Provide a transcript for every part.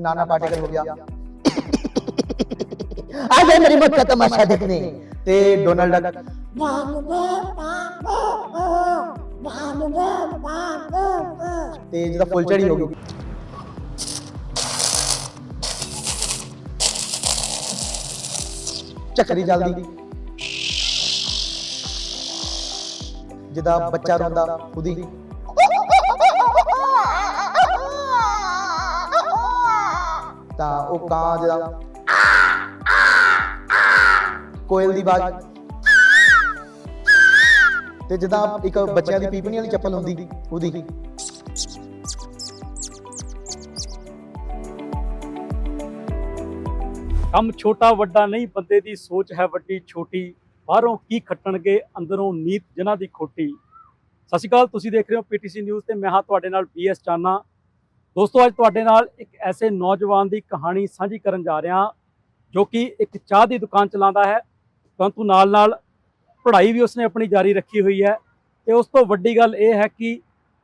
नाना पाटेकर हो गया आ गए मेरी मौत का तमाशा देखने ते डोनाल्ड डक ਤੇ ਜਿਹਦਾ ਫੁੱਲ ਚੜੀ ਹੋ ਗਈ ਚੱਕਰੀ ਚੱਲਦੀ ਜਿਹਦਾ ਬੱਚਾ ਰੋਂਦਾ ਉਹਦੀ ਤਾਂ ਉਹ ਕਾਂ ਜਿਹਦਾ। ਕੋਇਲ ਦੀ ਆਵਾਜ਼। ਤੇ ਜਿਹਦਾ ਇੱਕ ਬੱਚਿਆਂ ਦੀ ਪੀਪਣੀ ਵਾਲੀ ਚੱਪਲ ਹੁੰਦੀ, ਉਹਦੀ। ਕੰਮ ਛੋਟਾ ਵੱਡਾ ਨਹੀਂ, ਬੰਦੇ ਦੀ ਸੋਚ ਹੈ ਵੱਡੀ, ਛੋਟੀ। ਬਾਹਰੋਂ ਕੀ ਖੱਟਣਗੇ, ਅੰਦਰੋਂ ਨੀਤ ਜਿਨ੍ਹਾਂ ਦੀ ਖੋਟੀ। ਸਤਿ ਸ਼੍ਰੀ ਅਕਾਲ, ਤੁਸੀਂ ਦੇਖ ਰਹੇ ਹੋ ਪੀਟੀਸੀ ਨਿਊਜ਼ ਤੇ ਮੈਂ ਹਾਂ ਤੁਹਾਡੇ ਨਾਲ ਬੀਐਸ ਚਾਨਾ। ਦੋਸਤੋ, ਅੱਜ ਤੁਹਾਡੇ ਨਾਲ ਇੱਕ ਐਸੇ ਨੌਜਵਾਨ ਦੀ ਕਹਾਣੀ ਸਾਂਝੀ ਕਰਨ ਜਾ ਰਿਹਾ ਜੋ ਕਿ ਇੱਕ ਚਾਹ ਦੀ ਦੁਕਾਨ ਚਲਾਉਂਦਾ ਹੈ। ਪਰੰਤੂ ਨਾਲ-ਨਾਲ ਪੜ੍ਹਾਈ ਵੀ ਉਸਨੇ ਆਪਣੀ ਜਾਰੀ ਰੱਖੀ ਹੋਈ ਹੈ ਤੇ ਉਸ ਤੋਂ ਵੱਡੀ ਗੱਲ ਇਹ ਹੈ ਕਿ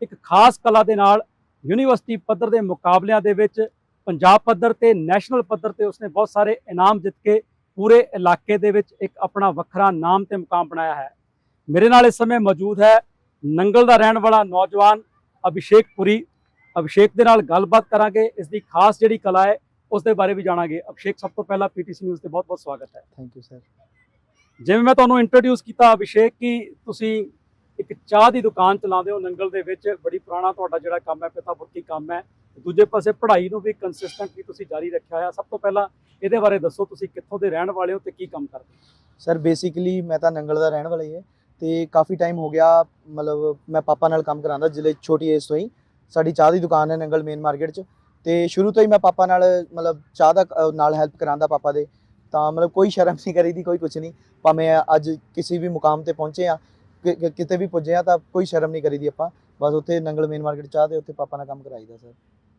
ਇੱਕ ਖਾਸ ਕਲਾ ਦੇ ਨਾਲ ਯੂਨੀਵਰਸਿਟੀ ਪੱਧਰ ਦੇ ਮੁਕਾਬਲਿਆਂ ਦੇ ਵਿੱਚ ਪੰਜਾਬ ਪੱਧਰ ਤੇ ਨੈਸ਼ਨਲ ਪੱਧਰ ਤੇ ਉਸਨੇ ਬਹੁਤ ਸਾਰੇ ਇਨਾਮ ਜਿੱਤ ਕੇ ਪੂਰੇ ਇਲਾਕੇ ਦੇ ਵਿੱਚ ਇੱਕ ਆਪਣਾ ਵੱਖਰਾ ਨਾਮ ਤੇ ਮੁਕਾਮ ਬਣਾਇਆ ਹੈ। ਮੇਰੇ ਨਾਲ ਇਸ ਸਮੇਂ ਮੌਜੂਦ ਹੈ ਨੰਗਲ ਦਾ ਰਹਿਣ ਵਾਲਾ ਨੌਜਵਾਨ ਅਭਿਸ਼ੇਕ ਪੁਰੀ ਅਭਿਸ਼ੇਕ ਦੇ ਨਾਲ ਗੱਲਬਾਤ ਕਰਾਂਗੇ। ਇਸ ਦੀ ਖਾਸ ਜਿਹੜੀ ਕਲਾ ਹੈ ਉਸ ਦੇ ਬਾਰੇ ਵੀ ਜਾਣਾਂਗੇ। ਅਭਿਸ਼ੇਕ ਸਭ ਤੋਂ ਪਹਿਲਾਂ ਪੀਟੀਸੀ ਨਿਊਜ਼ ਤੇ ਬਹੁਤ-ਬਹੁਤ ਸਵਾਗਤ ਹੈ। ਥੈਂਕ ਯੂ ਸਰ ਜਿਵੇਂ ਮੈਂ ਤੁਹਾਨੂੰ ਇੰਟਰੋਡਿਊਸ ਕੀਤਾ ਅਭਿਸ਼ੇਕ ਕਿ ਤੁਸੀਂ ਇੱਕ ਚਾਹ ਦੀ ਦੁਕਾਨ ਚਲਾਉਂਦੇ ਹੋ ਨੰਗਲ ਦੇ ਵਿੱਚ। ਬੜੀ ਪੁਰਾਣਾ ਤੁਹਾਡਾ ਜਿਹੜਾ ਕੰਮ ਹੈ ਪਿਤਾ ਪੁੱਤੀ ਕੰਮ ਹੈ। ਦੂਜੇ ਪਾਸੇ ਪੜ੍ਹਾਈ ਨੂੰ ਵੀ ਕੰਸਿਸਟੈਂਟਲੀ ਤੁਸੀਂ ਜਾਰੀ ਰੱਖਿਆ ਹੋਇਆ। ਸਭ ਤੋਂ ਪਹਿਲਾਂ ਇਹਦੇ ਬਾਰੇ ਦੱਸੋ ਤੁਸੀਂ ਕਿੱਥੋਂ ਦੇ ਰਹਿਣ ਵਾਲੇ ਹੋ ਤੇ ਕੀ ਕੰਮ ਕਰਦੇ ਹੋ? ਸਰ ਬੇਸਿਕਲੀ ਮੈਂ ਤਾਂ ਨੰਗਲ ਦਾ ਰਹਿਣ ਵਾਲਾ ਹੀ ਹੈ। ਤੇ ਕਾਫੀ ਟਾਈਮ ਹੋ ਗਿਆ ਮਤਲਬ ਮੈਂ ਪਾਪਾ ਨਾਲ ਕੰਮ ਕਰਾਂਦਾ ਜਿਲੇ ਛੋਟੀ ਏਜ ਤੋਂ ਹੀ। ਸਾਡੀ ਚਾਹ ਦੀ ਦੁਕਾਨ ਹੈ ਨੰਗਲ ਮੇਨ ਮਾਰਕੀਟ 'ਚ। ਤੇ ਸ਼ੁਰੂ ਤੋਂ ਹੀ ਮੈਂ ਪਾਪਾ ਨਾਲ ਮਤਲਬ ਚਾਹ ਦਾ ਅ, ਨਾਲ ਹੈਲਪ ਕਰਾਂਦਾ ਪਾਪਾ ਦੇ। ਤਾਂ ਮਤਲਬ ਕੋਈ ਸ਼ਰਮ ਨਹੀਂ ਕਰੀਦੀ ਕੋਈ ਕੁਝ ਨਹੀਂ। ਭਾਵੇਂ ਅੱਜ ਕਿਸੇ ਵੀ ਮੁਕਾਮ ਤੇ ਪਹੁੰਚੇ ਆ ਕਿ- ਕਿ- ਕਿਤੇ ਵੀ ਪੁੱਜੇ ਆ ਤਾਂ ਕੋਈ ਸ਼ਰਮ ਨਹੀਂ ਕਰੀਦੀ ਆਪਾਂ। ਬਸ ਉੱਥੇ ਨੰਗਲ ਮੇਨ ਮਾਰਕੀਟ ਚਾਹ ਦੇ ਉੱਥੇ ਪਾਪਾ ਨਾਲ ਕੰਮ ਕਰਾਈਦਾ ਸਰ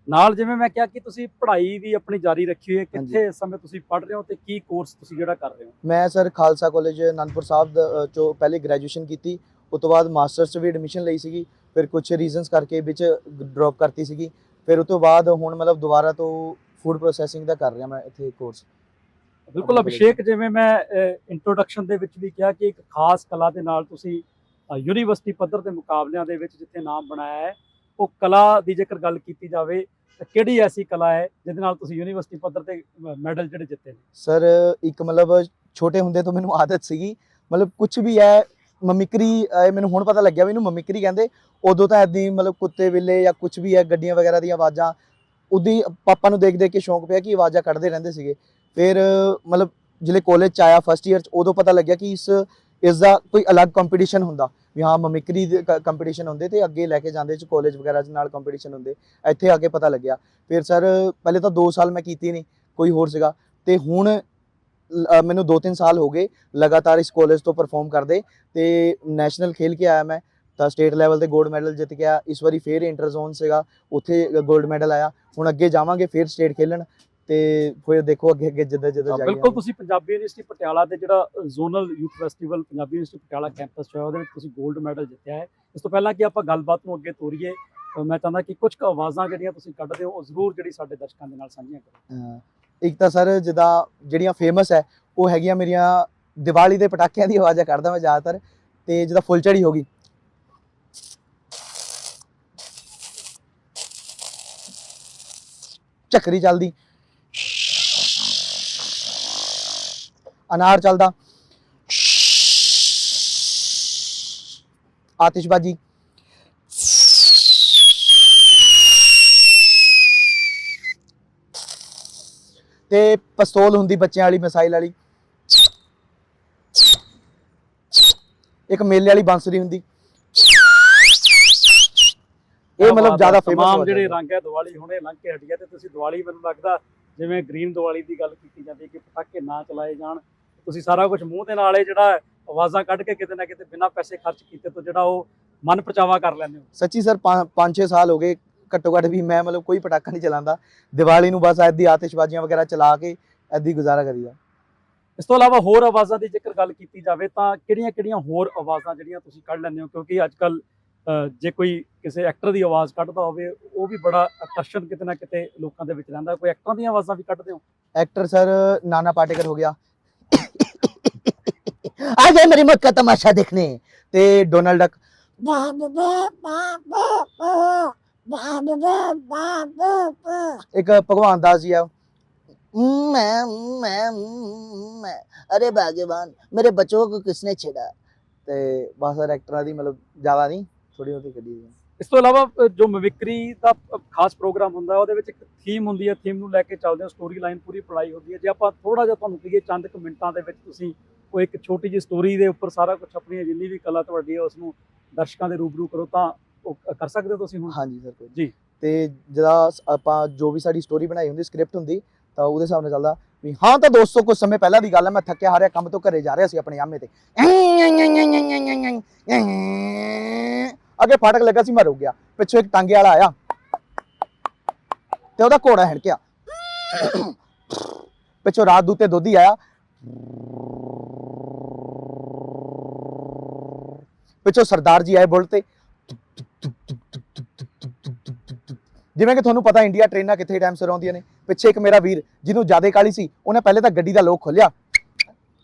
ਨਾਲ ਜਿਵੇਂ ਮੈਂ ਕਿਹਾ ਕਿ ਤੁਸੀਂ ਪੜ੍ਹਾਈ ਵੀ ਆਪਣੀ ਜਾਰੀ ਰੱਖੀ ਹੋਈ ਹੈ ਹਾਂਜੀ। ਕਿੱਥੇ ਇਸ ਸਮੇਂ ਤੁਸੀਂ ਪੜ੍ਹ ਰਹੇ ਹੋ ਤੇ ਕੀ ਕੋਰਸ ਤੁਸੀਂ ਜਿਹੜਾ ਕਰ ਰਹੇ ਹੋ? ਮੈਂ ਸਰ ਖਾਲਸਾ ਕਾਲਜ ਅਨੰਦਪੁਰ ਸਾਹਿਬ ਦਾ, ਅ, ਚੋਂ ਪਹਿਲੇ ਗ੍ਰੈਜੂਏਸ਼ਨ ਕੀਤੀ। ਉਸ ਤੋਂ ਬਾਅਦ ਮਾਸਟਰਸ 'ਚ ਵੀ ਐਡਮਿਸ਼ਨ ਲਈ ਸੀਗੀ। ਫਿਰ ਕੁਝ ਰੀਜ਼ਨਸ ਕਰਕੇ ਵਿੱਚ ਡ੍ਰੌਪ ਕਰਤੀ ਸੀਗੀ। ਫਿਰ ਉਸ ਤੋਂ ਬਾਅਦ ਹੁਣ ਮਤਲਬ ਦੁਬਾਰਾ ਤੋਂ ਫੂਡ ਪ੍ਰੋਸੈਸਿੰਗ ਦਾ ਕਰ ਰਿਹਾ ਮੈਂ ਇੱਥੇ ਕੋਰਸ ਬਿਲਕੁਲ ਅਭਿਸ਼ੇਕ ਜਿਵੇਂ ਮੈਂ ਇੰਟਰੋਡਕਸ਼ਨ ਦੇ ਵਿੱਚ ਵੀ ਕਿਹਾ ਕਿ ਇੱਕ ਖਾਸ ਕਲਾ ਦੇ ਨਾਲ ਤੁਸੀਂ ਯੂਨੀਵਰਸਿਟੀ ਪੱਧਰ ਦੇ ਮੁਕਾਬਲਿਆਂ ਦੇ ਵਿੱਚ ਜਿੱਥੇ ਨਾਮ ਬਣਾਇਆ ਹੈ ਉਹ ਕਲਾ ਦੀ ਜੇਕਰ ਗੱਲ ਕੀਤੀ ਜਾਵੇ ਤਾਂ ਕਿਹੜੀ ਐਸੀ ਕਲਾ ਹੈ ਜਿਹਦੇ ਨਾਲ ਤੁਸੀਂ ਯੂਨੀਵਰਸਿਟੀ ਪੱਧਰ ਤੇ ਮੈਡਲ ਜਿਹੜੇ ਜਿੱਤੇ ਨੇ? ਸਰ ਇੱਕ ਮਤਲਬ ਛੋਟੇ ਹੁੰਦੇ ਤੋਂ ਮੈਨੂੰ ਆਦਤ ਸੀਗੀ। ਮਤਲਬ ਕੁਝ ਵੀ ਹੈ ਮਮਿਕਰੀ, ਇਹ ਮੈਨੂੰ ਹੁਣ ਪਤਾ ਲੱਗਿਆ ਵੀ ਇਹਨੂੰ ਮਮਿਕਰੀ ਕਹਿੰਦੇ। ਉਦੋਂ ਤਾਂ ਐਦੀ ਮਤਲਬ ਕੁੱਤੇ ਬਿੱਲੇ ਜਾਂ ਕੁਝ ਵੀ ਹੈ, ਗੱਡੀਆਂ ਵਗੈਰਾ ਦੀਆਂ ਆਵਾਜ਼ਾਂ, ਉਦੀ ਪਾਪਾ ਨੂੰ ਦੇਖ ਦੇਖ ਕੇ ਸ਼ੌਂਕ ਪਿਆ ਕਿ ਆਵਾਜ਼ਾਂ ਕੱਢਦੇ ਰਹਿੰਦੇ ਸੀਗੇ। ਫਿਰ ਮਤਲਬ ਜਿਹੜੇ ਕਾਲਜ ਚ ਆਇਆ ਫਸਟ ਇਅਰ ਚ, ਉਦੋਂ ਪਤਾ ਲੱਗਿਆ ਕਿ ਇਸ ਇਸ ਦਾ ਕੋਈ ਅਲੱਗ ਕੰਪੀਟੀਸ਼ਨ ਹੁੰਦਾ। ਵੀ ਹਾਂ, ਮਮਿਕਰੀ ਦੇ ਕੰਪੀਟੀਸ਼ਨ ਹੁੰਦੇ ਤੇ ਅੱਗੇ ਲੈ ਕੇ ਜਾਂਦੇ ਚ ਕਾਲਜ ਵਗੈਰਾ ਚ ਨਾਲ ਕੰਪੀਟੀਸ਼ਨ ਹੁੰਦੇ। ਇੱਥੇ ਆ ਕੇ ਪਤਾ ਲੱਗਿਆ। ਫਿਰ ਸਰ ਪਹਿਲੇ ਤਾਂ 2 ਸਾਲ ਮੈਂ ਕੀਤੀ ਨਹੀਂ ਕੋਈ ਹੋਰ ਸੀਗਾ। ਤੇ ਹੁਣ ਮੈਨੂੰ 2-3 ਸਾਲ ਹੋ ਗਏ ਲਗਾਤਾਰ ਇਸ ਕਾਲਜ ਤੋਂ ਪਰਫਾਰਮ ਕਰਦੇ ਤੇ ਨੈਸ਼ਨਲ ਖੇਲ ਕੇ ਆਇਆ ਮੈਂ ਤਾਂ ਸਟੇਟ ਲੈਵਲ ਤੇ ਗੋਲਡ ਮੈਡਲ ਜਿੱਤ ਗਿਆ ਇਸ ਵਾਰੀ ਫੇਰ ਇੰਟਰ ਜ਼ੋਨ ਸੀਗਾ ਉੱਥੇ 골ਡ ਮੈਡਲ ਆਇਆ ਹੁਣ ਅੱਗੇ ਜਾਵਾਂਗੇ ਫੇਰ ਸਟੇਟ ਖੇਲਣ ਤੇ ਫਿਰ ਦੇਖੋ ਅੱਗੇ ਅੱਗੇ ਜਿੱਦਾਂ ਜਿੱਦਾਂ ਜਾਈਏ ਬਿਲਕੁਲ ਤੁਸੀਂ ਪੰਜਾਬੀ ਯੂਨੀਵਰਸਿਟੀ ਪਟਿਆਲਾ ਦੇ ਜਿਹੜਾ zonal youth festival Punjabi university Patiala campus ਹੋਇਆ ਉਹਦੇ ਵਿੱਚ ਤੁਸੀਂ ਗੋਲਡ ਮੈਡਲ ਜਿੱਤਿਆ ਹੈ। ਇਸ ਤੋਂ ਪਹਿਲਾਂ ਕਿ ਆਪਾਂ ਗੱਲਬਾਤ ਨੂੰ ਅੱਗੇ ਤੋਰੀਏ ਮੈਂ ਚਾਹੁੰਦਾ ਕਿ ਕੁਝ ਆਵਾਜ਼ਾਂ ਜਿਹੜੀਆਂ ਤੁਸੀਂ ਕੱਢਦੇ ਹੋ ਉਹ ਜ਼ਰੂਰ ਜਿਹੜੀ ਸਾਡੇ ਦਰਸ਼ਕਾਂ ਦੇ ਨਾਲ ਸਾਂਝੀਆਂ ਕਰੋ। ਇੱਕ ਤਾਂ ਸਰ ਜਿੱਦਾਂ ਜਿਹੜੀਆਂ ਫੇਮਸ ਹੈ, ਉਹ ਹੈਗੀਆਂ ਮੇਰੀਆਂ ਦੀਵਾਲੀ ਦੇ ਪਟਾਕਿਆਂ ਦੀ ਆਵਾਜ਼ਾਂ ਕਰਦਾ ਮੈਂ ਜ਼ਿਆਦਾਤਰ ਤੇ ਜਿੱਦਾਂ ਫੁੱਲਚੜੀ ਹੋ ਗਈ। ਚੱਕਰੀ ਚੱਲਦੀ। ਅਨਾਰ ਚੱਲਦਾ। ਆਤਿਸ਼ਬਾਜੀ। ਤੇ ਪਿਸਤੌਲ ਹੁੰਦੀ ਬੱਚਿਆਂ ਵਾਲੀ ਮਿਸਾਈਲ ਵਾਲੀ। ਇੱਕ ਮੇਲੇ ਵਾਲੀ ਬਾਂਸੁਰੀ ਹੁੰਦੀ। ਇਹ ਮਤਲਬ ਜ਼ਿਆਦਾ ਫੇਮਸ ਤਮਾਮ ਜਿਹੜੇ ਰੰਗ ਹੈ ਦੀਵਾਲੀ ਹੁਣੇ ਲੰਘ ਕੇ ਹਟੀ ਹੈ ਤੇ ਤੁਸੀਂ ਦੀਵਾਲੀ ਮੈਨੂੰ ਲੱਗਦਾ ਜਿਵੇਂ ਗ੍ਰੀਨ ਦੀਵਾਲੀ ਦੀ ਗੱਲ ਕੀਤੀ ਜਾਂਦੀ ਹੈ ਕਿ ਪਟਾਕੇ ਨਾ ਚਲਾਏ ਜਾਣ। ਤੁਸੀਂ ਸਾਰਾ ਕੁਝ ਮੂੰਹ ਦੇ ਨਾਲ ਇਹ ਜਿਹੜਾ ਹੈ, ਆਵਾਜ਼ਾਂ ਕੱਢ ਕੇ ਕਿਤੇ ਨਾ ਕਿਤੇ ਬਿਨਾਂ ਪੈਸੇ ਖਰਚ ਕੀਤੇ ਤੋਂ ਜਿਹੜਾ ਉਹ ਮਨ ਪਰਚਾਵਾ ਕਰ ਲੈਂਦੇ ਹੋ। ਸੱਚੀ ਸਰ 5-6 ਸਾਲ ਹੋ ਗਏ ਘੱਟੋ ਘੱਟ ਵੀ ਮੈਂ ਮਤਲਬ ਕੋਈ ਪਟਾਕਾ ਨਹੀਂ ਚਲਾਉਂਦਾ। ਦੀਵਾਲੀ ਨੂੰ ਬਸ ਐਦੀ ਆਤਿਸ਼ਬਾਜ਼ੀਆਂ ਵਗੈਰਾ ਚਲਾ ਕੇ ਐਦੀ ਗੁਜ਼ਾਰਾ ਕਰੀਦਾ। ਇਸ ਤੋਂ ਇਲਾਵਾ ਹੋਰ ਆਵਾਜ਼ਾਂ ਦੀ ਜੇਕਰ ਗੱਲ ਕੀਤੀ ਜਾਵੇ ਤਾਂ ਕਿਹੜੀਆਂ-ਕਿਹੜੀਆਂ ਹੋਰ ਆਵਾਜ਼ਾਂ ਜਿਹੜੀਆਂ ਤੁਸੀਂ ਕੱਢ ਲੈਂਦੇ ਹੋ? ਕਿਉਂਕਿ ਅੱਜਕੱਲ ਜੇ ਕੋਈ ਕਿਸੇ ਐਕਟਰ ਦੀ ਆਵਾਜ਼ ਕੱਢਦਾ ਹੋਵੇ ਉਹ ਵੀ ਬੜਾ ਆਕਰਸ਼ਣ ਕਿਤੇ ਨਾ ਕਿਤੇ ਲੋਕਾਂ ਦੇ ਵਿੱਚ ਰਹਿੰਦਾ। ਕੋਈ ਐਕਟਰਾਂ ਦੀਆਂ ਆਵਾਜ਼ਾਂ ਵੀ ਕੱਢਦੇ ਹੋ? ਐਕਟਰ ਸਰ ਨਾਨਾ ਪਾਟੇਕਰ ਹੋ ਗਿਆ। ਆ ਜਾਏ ਮੇਰੀ ਮੱਕਾ ਤਮਾਸ਼ਾ ਦੇਖਣੇ। ਤੇ ਡੋਨਾਲਡ ਡਕ डक एक भगवान दास जी है मैं मैं मैं अरे भाग्यवान मेरे बच्चों को किसने छेड़ा ਤੇ ਬਸ ਸਰ ਐਕਟਰਾਂ ਦੀ ਮਤਲਬ ਜ਼ਿਆਦਾ ਨਹੀਂ ਥੋੜੀ ਬਹੁਤੀ ਕੱਢੀ ਹੋਈ ਹੈ। ਇਸ ਤੋਂ ਇਲਾਵਾ ਅਹ, ਜੋ ਮਿਮਿਕਰੀ ਦਾ ਅਹ, ਖਾਸ ਪ੍ਰੋਗਰਾਮ ਹੁੰਦਾ ਹੈ, ਉਹਦੇ ਵਿੱਚ ਇੱਕ ਥੀਮ ਹੁੰਦੀ ਹੈ ਥੀਮ ਨੂੰ ਲੈ ਕੇ ਚੱਲਦੇ ਹੋ ਸਟੋਰੀ ਲਾਈਨ ਪੂਰੀ ਪੜਾਈ ਹੁੰਦੀ ਹੈ ਜੇ ਆਪਾਂ ਥੋੜਾ ਜਿਹਾ ਤੁਹਾਨੂੰ ਕਹੀਏ ਚੰਦ ਕੁ ਮਿੰਟਾਂ ਦੇ ਵਿੱਚ ਤੁਸੀਂ ਕੋਈ ਇੱਕ ਛੋਟੀ ਜਿਹੀ ਸਟੋਰੀ ਦੇ ਉੱਪਰ ਸਾਰਾ ਕੁਝ ਆਪਣੀ ਜਿੰਨੀ ਵੀ ਕਲਾ ਤੁਹਾਡੀ ਹੈ ਉਸ ਨੂੰ ਦਰਸ਼ਕਾਂ ਦੇ ਰੂਬਰੂ ਕਰੋ ਤਾਂ ਉਹ ਕਰ ਸਕਦੇ ਹੋ ਤੁਸੀਂ ਹੁਣ? ਹਾਂਜੀ ਸਰ ਕੋਈ ਜੀ। ਤੇ ਜਿਹੜਾ ਆਪਾਂ ਜੋ ਵੀ ਸਾਡੀ ਸਟੋਰੀ ਬਣਾਈ ਹੁੰਦੀ ਸਕ੍ਰਿਪਟ ਹੁੰਦੀ ਤਾਂ ਉਹਦੇ ਹਿਸਾਬ ਨਾਲ ਚੱਲਦਾ ਵੀ ਹਾਂ ਤਾਂ ਦੋਸਤੋ ਕੁਝ ਸਮੇਂ ਪਹਿਲਾਂ ਦੀ ਗੱਲ ਹੈ ਮੈਂ ਥੱਕਿਆ ਹਾਰਿਆ ਕੰਮ ਤੋਂ ਘਰੇ ਜਾ ਰਿਹਾ ਸੀ ਆਪਣੇ ਆਮੇ ਤੇ। ਅੱਗੇ ਫਾਟਕ ਲੱਗਾ ਸੀ ਮੈਂ ਰੁਕ ਗਿਆ। ਪਿੱਛੋਂ ਇੱਕ ਟਾਂਗੇ ਵਾਲਾ ਆਇਆ। ਤੇ ਉਹਦਾ ਘੋੜਾ ਹਣਕਿਆ। ਪਿੱਛੋਂ ਰਾਤ ਦੂਤੇ ਦੋਧੀ ਆਇਆ। ਪਿੱਛੋਂ ਸਰਦਾਰ ਜੀ ਆਏ ਬੁੱਲ ਤੇ। ਜਿਵੇਂ ਕਿ ਤੁਹਾਨੂੰ ਪਤਾ ਇੰਡੀਆ ਟ੍ਰੇਨਾਂ ਕਿੱਥੇ ਟਾਈਮ ਸਿਰ ਆਉਂਦੀਆਂ ਨੇ ਪਿੱਛੇ ਇੱਕ ਮੇਰਾ ਵੀਰ ਜਿਹਨੂੰ ਜਿਆਦਾ ਕਾਲੀ ਸੀ ਉਹਨੇ ਪਹਿਲੇ ਤਾਂ ਗੱਡੀ ਦਾ ਲੋਕ ਖੋਲਿਆ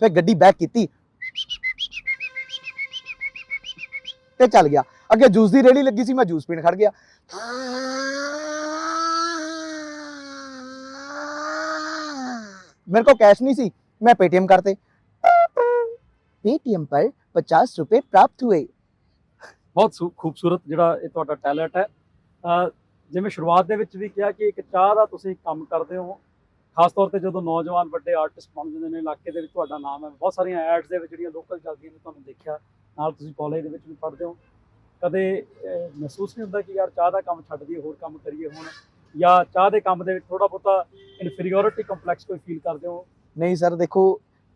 ਫਿਰ ਗੱਡੀ ਬੈਕ ਕੀਤੀ ਤੇ ਚੱਲ ਗਿਆ ਅੱਗੇ ਜੂਸ ਦੀ ਰੇੜੀ ਲੱਗੀ ਸੀ ਮੈਂ ਜੂਸ ਪੀਣ ਖੜ ਗਿਆ मेरे को कैश नहीं सी मैं पेटीएम करते पेटीएम पर पचास रुपए प्राप्त हुए ਬਹੁਤ ਸੂ- ਖੂਬਸੂਰਤ ਜਿਹੜਾ ਇਹ ਤੁਹਾਡਾ ਟੈਲੈਂਟ ਹੈ ਅਹ ਜਿਵੇਂ ਸ਼ੁਰੂਆਤ ਦੇ ਵਿੱਚ ਵੀ ਕਿਹਾ ਕਿ ਇੱਕ ਚਾਹ ਦਾ ਤੁਸੀਂ ਕੰਮ ਕਰਦੇ ਹੋ, ਖਾਸ ਤੌਰ ਤੇ ਜਦੋਂ ਨੌਜਵਾਨ ਵੱਡੇ ਆਰਟਿਸਟ ਬਣ ਜਾਂਦੇ ਨੇ, ਇਲਾਕੇ ਦੇ ਵਿੱਚ ਤੁਹਾਡਾ ਨਾਮ ਹੈ, ਬਹੁਤ ਸਾਰੀਆਂ ਐਡਸ ਦੇ ਵਿੱਚ ਜਿਹੜੀਆਂ ਲੋਕਲ ਚੱਲਦੀਆਂ ਨੇ, ਤੁਹਾਨੂੰ ਦੇਖਿਆ, ਨਾਲ ਤੁਸੀਂ ਕਾਲਜ ਦੇ ਵਿੱਚ ਵੀ ਪੜ੍ਹਦੇ ਹੋ। ਕਦੇ ਮਹਿਸੂਸ ਨਹੀਂ ਹੁੰਦਾ ਕਿ ਯਾਰ ਚਾਹ ਦਾ ਕੰਮ ਛੱਡ ਦਈਏ, ਹੋਰ ਕੰਮ ਕਰੀਏ ਹੁਣ? ਜਾਂ ਚਾਹ ਦੇ ਕੰਮ ਦੇ ਵਿੱਚ ਥੋੜਾ ਬਹੁਤਾ ਇਨਫੀਰੀਓਰਿਟੀ ਕੰਪਲੈਕਸ ਕੋਈ ਫੀਲ ਕਰਦੇ ਹੋ? ਨਹੀਂ ਸਰ ਦੇਖੋ,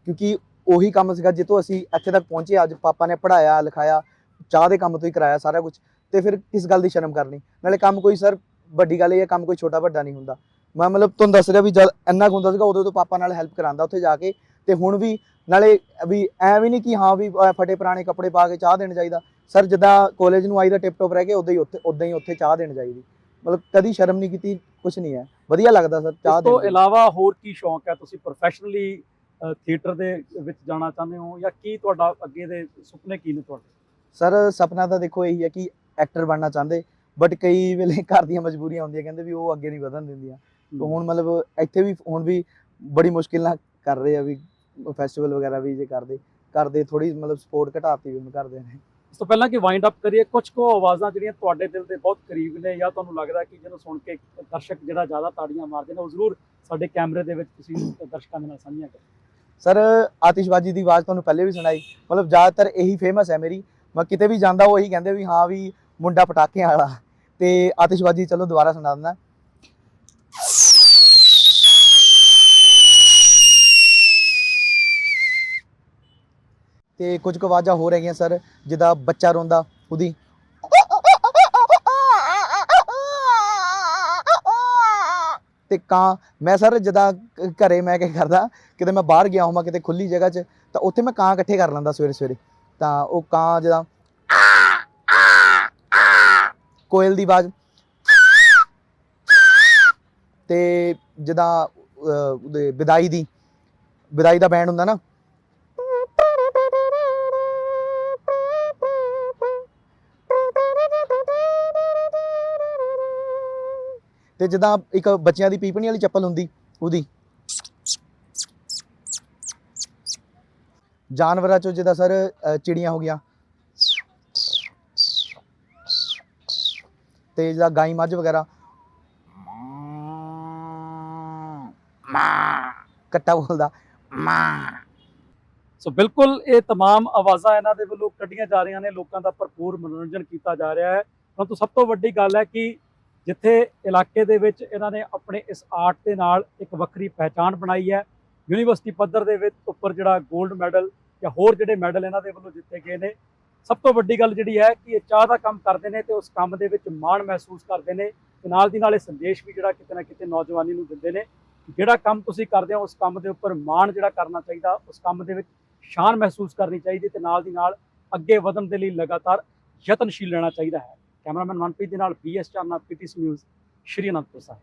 ਕਿਉਂਕਿ ਉਹੀ ਕੰਮ ਸੀਗਾ ਜਿੱਤੋਂ ਅਸੀਂ ਇੱਥੇ ਤੱਕ ਪਹੁੰਚੇ, ਅੱਜ ਪਾਪਾ ਨੇ ਪੜਾਇਆ ਲਿਖਾਇਆ, ਚਾਹ ਦੇ ਕੰਮ ਤੋਂ ਹੀ ਕਰਾਇਆ ਸਾਰਾ ਕੁਝ ਤੇ ਫਿਰ ਕਿਸ ਗੱਲ ਦੀ ਸ਼ਰਮ ਕਰਨੀ। ਨਾਲੇ ਕੰਮ ਕੋਈ ਸਰ ਵੱਡੀ ਗੱਲ ਇਹ ਹੈ ਕੰਮ ਕੋਈ ਛੋਟਾ ਵੱਡਾ ਨਹੀਂ ਹੁੰਦਾ। ਮੈਂ ਮਤਲਬ ਤੁਹਾਨੂੰ ਦੱਸ ਰਿਹਾ ਵੀ ਜਦ ਇੰਨਾ ਹੁੰਦਾ ਸੀਗਾ ਉਦੋਂ ਤੋਂ ਪਾਪਾ ਨਾਲ ਹੈਲਪ ਕਰਾਂਦਾ ਉੱਥੇ ਜਾ ਕੇ। ਤੇ ਹੁਣ ਵੀ ਨਾਲੇ ਵੀ ਐ ਵੀ ਨਹੀਂ ਕਿ ਹਾਂ ਵੀ ਫਟੇ ਪੁਰਾਣੇ ਕੱਪੜੇ ਪਾ ਕੇ ਚਾਹ ਦੇਣ ਚਾਹੀਦਾ ਸਰ ਜਿੱਦਾਂ ਕਾਲਜ ਨੂੰ ਆਈਦਾ ਟਿਪ ਟੋਪ ਰਹਿ ਕੇ ਉਦਾਂ ਹੀ ਉੱਥੇ ਉਦਾਂ ਹੀ ਉੱਥੇ ਚਾਹ ਦੇਣ ਚਾਹੀਦੀ ਮਤਲਬ ਕਦੀ ਸ਼ਰਮ ਨਹੀਂ ਕੀਤੀ ਕੁਝ ਨਹੀਂ ਹੈ। ਵਧੀਆ ਲੱਗਦਾ ਸਰ ਚਾਹ ਇਸ ਤੋਂ ਦੀ। ਇਲਾਵਾ ਹੋਰ ਕੀ ਸ਼ੌਂਕ ਹੈ? ਤੁਸੀਂ ਪ੍ਰੋਫੈਸ਼ਨਲੀ ਥੀਏਟਰ ਦੇ ਵਿੱਚ ਜਾਣਾ ਚਾਹੁੰਦੇ ਹੋ ਜਾਂ ਕੀ ਤੁਹਾਡਾ ਅੱਗੇ ਦੇ ਸੁਪਨੇ ਕੀ ਨੇ ਤੁਹਾਡੇ? ਸਰ ਸੁਪਨਾ ਤਾਂ ਦੇਖੋ ਇਹੀ ਹੈ ਕਿ ਐਕਟਰ ਬਣਨਾ ਚਾਹੁੰਦੇ ਬਟ ਕਈ ਵੇਲੇ ਘਰ ਦੀਆਂ ਮਜਬੂਰੀਆਂ ਹੁੰਦੀਆਂ ਕਹਿੰਦੇ ਵੀ ਉਹ ਅੱਗੇ ਨਹੀਂ ਵਧਣ ਦਿੰਦੀਆਂ। ਤਾਂ ਹੁਣ ਮਤਲਬ ਇੱਥੇ ਵੀ ਹੁਣ ਵੀ ਬੜੀ ਮੁਸ਼ਕਿਲ ਨਾਲ ਕਰ ਰਹੇ ਆ ਵੀ ਫੈਸਟੀਵਲ ਵਗੈਰਾ ਵੀ ਜੇ ਕਰਦੇ ਕਰਦੇ ਥੋੜੀ ਮਤਲਬ ਸਪੋਰਟ ਘਟਾਤੀ ਵੀ ਕਰਦੇ ਨੇ। ਇਸ ਤੋਂ ਪਹਿਲਾਂ ਕਿ ਵਾਈਂਡ ਅਪ ਕਰੀਏ ਕੁਝ ਕੁ ਆਵਾਜ਼ਾਂ ਜਿਹੜੀਆਂ ਤੁਹਾਡੇ ਦਿਲ ਦੇ ਬਹੁਤ ਕਰੀਬ ਨੇ ਜਾਂ ਤੁਹਾਨੂੰ ਲੱਗਦਾ ਕਿ ਜਿਹਨੂੰ ਸੁਣ ਕੇ ਦਰਸ਼ਕ ਜਿਹੜਾ ਜ਼ਿਆਦਾ ਤਾੜੀਆਂ ਮਾਰਦੇ ਨੇ ਉਹ ਜ਼ਰੂਰ ਸਾਡੇ ਕੈਮਰੇ ਦੇ ਵਿੱਚ ਤੁਸੀਂ ਦਰਸ਼ਕਾਂ ਦੇ ਨਾਲ ਸਾਂਝੀਆਂ ਕਰੋ। ਸਰ ਆਤਿਸ਼ਬਾਜ਼ੀ ਦੀ ਆਵਾਜ਼ ਤੁਹਾਨੂੰ ਪਹਿਲੇ ਵੀ ਸੁਣਾਈ। ਮਤਲਬ ਜ਼ਿਆਦਾਤਰ ਇਹੀ ਫੇਮਸ ਹੈ ਮੇਰੀ। ਮੈਂ ਕਿਤੇ ਵੀ ਜਾਂਦਾ ਉਹ ਇਹੀ ਕਹਿੰਦੇ ਵੀ ਹਾਂ ਵੀ ਮੁੰਡਾ ਪਟਾਕਿਆਂ ਵਾਲਾ ਤੇ ਆਤਿਸ਼ਬਾਜ਼ੀ ਚਲੋ ਦੁਬਾਰਾ ਸੁਣਾ ਦਿੰਦਾ। ਤੇ ਕੁਝ ਕੁ ਆਵਾਜ਼ਾਂ ਹੋ ਰਹੀਆਂ ਸਰ, ਜਿੱਦਾਂ ਬੱਚਾ ਰੋਂਦਾ, ਉਹਦੀ ਤੇ ਕਾਂ, ਮੈਂ ਸਰ ਜਦਾਂ ਘਰੇ ਮੈਂ ਕੀ ਕਰਦਾ, ਕਿਤੇ ਮੈਂ ਬਾਹਰ ਗਿਆ ਹੋਵਾਂ, ਕਿਤੇ ਖੁੱਲੀ ਜਗ੍ਹਾ 'ਚ, ਤਾਂ ਉੱਥੇ ਮੈਂ ਕਾਂ ਇਕੱਠੇ ਕਰ ਲੈਂਦਾ ਸਵੇਰੇ ਸਵੇਰੇ ਤਾਂ ਉਹ ਕਾਂ ਜਦਾਂ ਕੋਇਲ ਦੀ ਆਵਾਜ਼। ਤੇ ਜਦਾਂ ਉਹਦੇ ਵਿਦਾਈ ਦੀ, ਵਿਦਾਈ ਦਾ ਬੈਂਡ ਹੁੰਦਾ ਨਾ। ਤੇ ਜਦਾਂ ਇੱਕ ਬੱਚਿਆਂ ਦੀ ਪੀਪਣੀ ਵਾਲੀ ਚੱਪਲ ਹੁੰਦੀ, ਉਹਦੀ। ਜਾਨਵਰਾਂ ਚੋਂ ਜਿੱਦਾਂ ਸਰ ਚਿੜੀਆਂ ਹੋ ਗਿਆ ਤੇ ਜਿਹੜਾ ਗਾਈ ਮੱਝ ਵਗੈਰਾ। ਮਾਂ ਕੱਟਾ ਬੋਲਦਾ। ਮਾਂ ਸੋ ਬਿਲਕੁਲ ਇਹ तमाम ਆਵਾਜ਼ਾਂ ਇਹਨਾਂ ਦੇ ਵੱਲੋਂ ਕੱਢੀਆਂ ਜਾ ਰਹੀਆਂ ਨੇ। ਲੋਕਾਂ ਦਾ ਭਰਪੂਰ ਮਨੋਰੰਜਨ ਕੀਤਾ ਜਾ ਰਿਹਾ ਹੈ। ਪਰੰਤੂ ਸਭ ਤੋਂ ਵੱਡੀ ਗੱਲ ਹੈ ਕਿ ਜਿੱਥੇ ਇਲਾਕੇ ਦੇ ਵਿੱਚ ਇਹਨਾਂ ਨੇ ਆਪਣੇ ਇਸ ਆਰਟ ਦੇ ਨਾਲ ਇੱਕ ਵੱਖਰੀ ਪਹਿਚਾਣ ਬਣਾਈ ਹੈ। ਯੂਨੀਵਰਸਿਟੀ ਪੱਧਰ ਦੇ ਵਿੱਚ ਉੱਪਰ ਜਿਹੜਾ 골ਡ ਮੈਡਲ ਜਾਂ ਹੋਰ ਜਿਹੜੇ ਮੈਡਲ ਇਹਨਾਂ ਦੇ ਵੱਲੋਂ ਜਿੱਤੇ ਗਏ ਨੇ ਸਭ ਤੋਂ ਵੱਡੀ ਗੱਲ ਜਿਹੜੀ ਹੈ ਕਿ ਇਹ ਚਾਹ ਦਾ ਕੰਮ ਕਰਦੇ ਨੇ ਤੇ ਉਸ ਕੰਮ ਦੇ ਵਿੱਚ ਮਾਣ ਮਹਿਸੂਸ ਕਰਦੇ ਨੇ ਤੇ ਨਾਲ ਦੀ ਨਾਲ ਇਹ ਸੰਦੇਸ਼ ਵੀ ਜਿਹੜਾ ਕਿਤੇ ਨਾ ਕਿਤੇ ਨੌਜਵਾਨੀ ਨੂੰ ਦਿੰਦੇ ਨੇ ਜਿਹੜਾ ਕੰਮ ਤੁਸੀਂ ਕਰਦੇ ਹੋ ਉਸ ਕੰਮ ਦੇ ਉੱਪਰ ਮਾਣ ਜਿਹੜਾ ਕਰਨਾ ਚਾਹੀਦਾ, ਉਸ ਕੰਮ ਦੇ ਵਿੱਚ ਸ਼ਾਨ ਮਹਿਸੂਸ ਕਰਨੀ ਚਾਹੀਦੀ ਤੇ ਨਾਲ ਦੀ ਨਾਲ ਅੱਗੇ ਵਧਣ ਦੇ ਲਈ ਲਗਾਤਾਰ ਯਤਨਸ਼ੀਲ ਰਹਿਣਾ ਚਾਹੀਦਾ ਹੈ। ਕੈਮਰਾਮੈਨ ਮਨਪ੍ਰੀਤ ਦੇ ਨਾਲ BS Chana PTC news Shri Anandpur Sahib.